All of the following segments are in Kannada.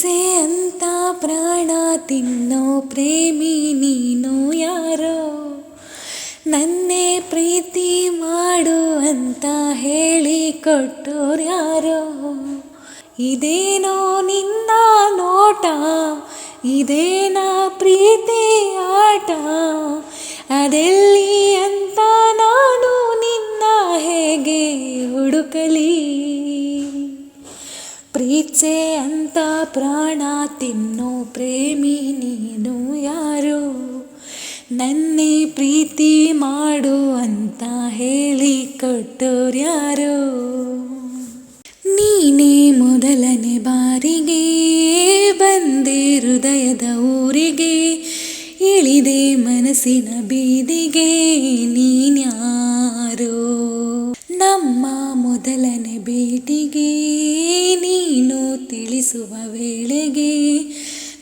ಪ್ರೀತ್ಸೆ ಅಂತ ಪ್ರಾಣ ತಿನ್ನೋ ಪ್ರೇಮಿ ನೀನು ಯಾರೋ? ನನ್ನೇ ಪ್ರೀತಿ ಮಾಡು ಅಂತ ಹೇಳಿ ಕೊಟ್ಟೋರು ಯಾರೋ? ಇದೇನೋ ನಿನ್ನ ನೋಟ, ಇದೇನಾ ಪ್ರೀತಿ ಆಟ? ಅದೆಲ್ಲಿ ಅಂತ ಪ್ರೀತ್ಸೆ ಅಂತ ಪ್ರಾಣ ತಿನ್ನೋ ಪ್ರೇಮಿ ನೀನು ಯಾರು? ನನ್ನೇ ಪ್ರೀತಿ ಮಾಡು ಅಂತ ಹೇಳಿ ಕೊಟ್ಟೋರ್ಯಾರು ನೀನೇ ಮೊದಲನೇ ಬಾರಿಗೆ ಬಂದೆ ಹೃದಯದ ಊರಿಗೆ, ಇಳಿದೆ ಮನಸ್ಸಿನ ಬೀದಿಗೆ ನೀನ್ಯಾರು? ನಮ್ಮ ಮೊದಲನೇ ಭೇಟಿಗೆ ನೀನು ತಿಳಿಸುವ ವೇಳೆಗೆ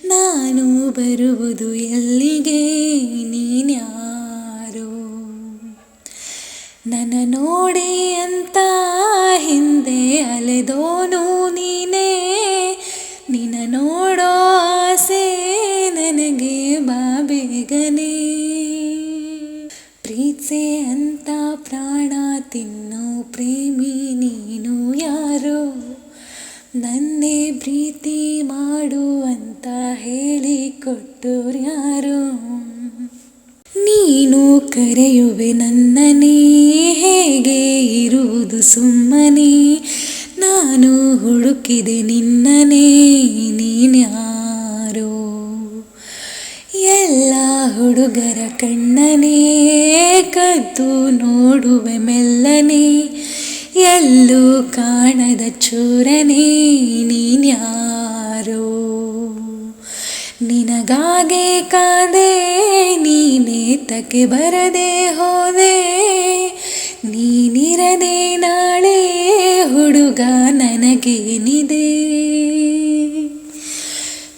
ನಾನು ಬರುವುದು ಎಲ್ಲಿಗೆ? ನೀನ್ಯಾರು? ನನ್ನ ನೋಡಿ ಅಂತ ಹಿಂದೆ ಅಲೆದೋನು ನೀನೇ. ನಿನ್ನ ನೋಡೋ ಆಸೆ ನನಗೆ ಬಾಬೇಗನೆ. ಪ್ರೀತ್ಸೆ ಅಂತ ಪ್ರಾಣ ತಿನ್ನೋ ಪ್ರೇಮಿ ಮಾಡು ಅಂತ ಕೊಟ್ಟೋರ್ಯಾರೋ ನೀನು ಕರೆಯುವೆ ನನ್ನನೇ ಹೇಗೆ ಇರುವುದು ಸುಮ್ಮನೆ? ನಾನು ಹುಡುಕಿದೆ ನಿನ್ನನೇ ನೀನ್ಯಾರೋ ಎಲ್ಲ ಹುಡುಗರ ಕಣ್ಣನೇ, ಕದ್ದು ನೋಡುವೆ ಮೆಲ್ಲನೆ, ಎಲ್ಲೂ ಕಾಣದ ಚೂರನೇ ನೀನ್ಯಾರೋ ನಿನಗಾಗೆ ಕಾದೆ ನೀನೇತಕ್ಕೆ ಬರದೆ ಹೋದೆ. ನೀನಿರದೆ ನಾಳೆ ಹುಡುಗ ನನಗೇನಿದೆ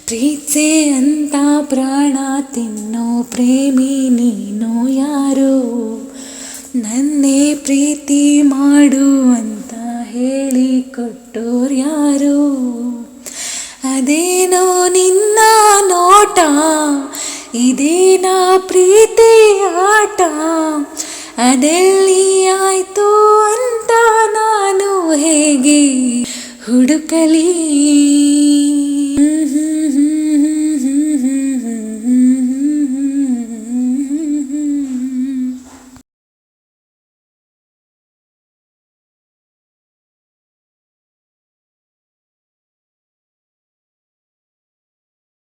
ಪ್ರೀತ್ಸೆ ಅಂತ ಪ್ರಾಣ ತಿನ್ನೋ ಪ್ರೇಮಿ ನೀನು ಯಾರು? ನನ್ನೇ ಪ್ರೀತಿ ಮಾಡು ಅಂತ ಹೇಳಿ ಕೊಟ್ಟೋರ್ಯಾರೋ ಅದೇನೋ ನಿನ್ನ ನೋಟ ಇದೇನಾ ಪ್ರೀತಿ ಆಟ ಅದೆಲ್ಲಿ ಆಯ್ತು ಅಂತ ನಾನು ಹೇಗೆ ಹುಡುಕಲಿ?